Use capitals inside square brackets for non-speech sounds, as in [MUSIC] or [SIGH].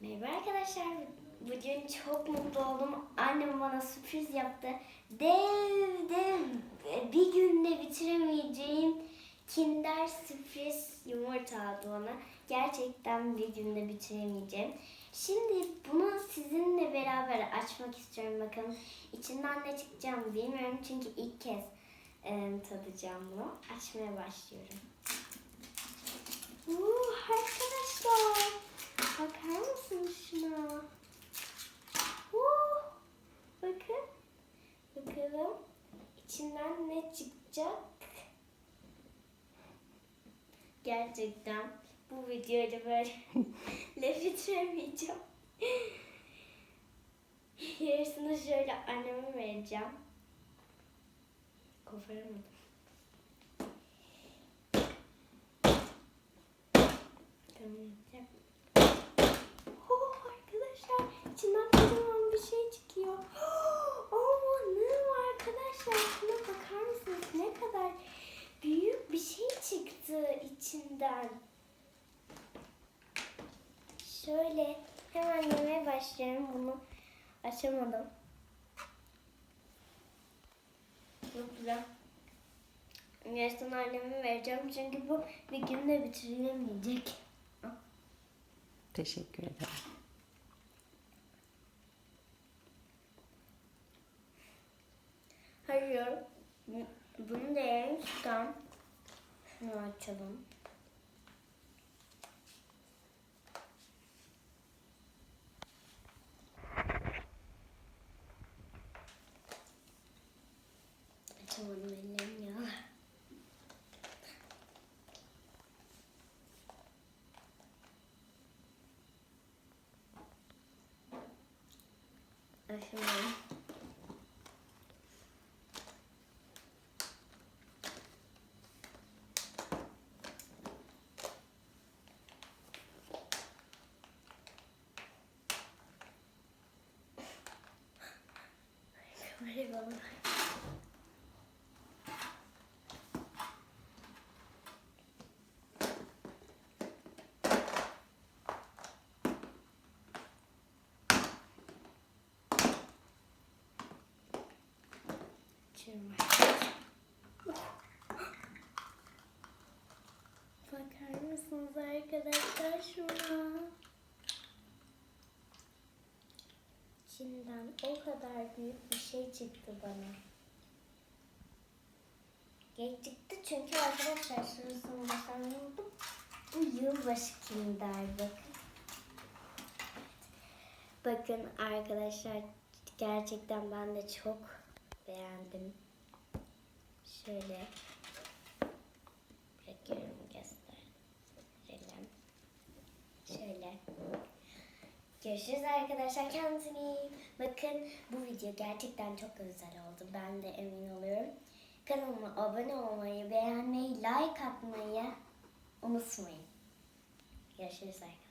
Merhaba arkadaşlar. Bugün çok mutlu oldum. Annem bana sürpriz yaptı. Dev dev bir günde bitiremeyeceğim Kinder sürpriz yumurta aldı bana. Gerçekten bir günde bitiremeyeceğim. Şimdi bunu sizinle beraber açmak istiyorum. Bakın içinden ne çıkacağını bilmiyorum çünkü ilk kez e, tadacağım bunu. Açmaya başlıyorum. Uuu arkadaşlar. Bakar mısınız şuna? Uh, bakın. Bakalım. İçinden ne çıkacak? Gerçekten bu videoda böyle [LAUGHS] laf bitiremeyeceğim. Yarısını şöyle anneme vereceğim. Koparamadım. Tamam yapacağım. Oh arkadaşlar içinden kocaman bir şey çıkıyor. Oh ne arkadaşlar şuna bakar mısınız? Ne kadar büyük bir şey çıktı içinden. Şöyle hemen yemeye başlayalım. Bunu açamadım. Çok güzel. Yarısını anneme vereceğim çünkü bu bir günde bitirilemeyecek. Teşekkür ederim. Hayır. Bunu da yiyelim. Şuradan. Şunu açalım. Sonunun ya. Aşağı. Very well. Açıyorum arkadaşlar. Bakar mısınız arkadaşlar şuna? İçinden o kadar büyük bir şey çıktı bana. Geç çıktı çünkü arkadaşlar şurasını basamıyordum. Bu yılbaşı kinder bakın. Bakın arkadaşlar gerçekten ben de çok beğendim. Şöyle bırakıyorum gösterelim. Şöyle. Görüşürüz arkadaşlar. Kendinize iyi bakın. Bu video gerçekten çok güzel oldu. Ben de emin oluyorum. Kanalıma abone olmayı, beğenmeyi, like atmayı unutmayın. Görüşürüz arkadaşlar.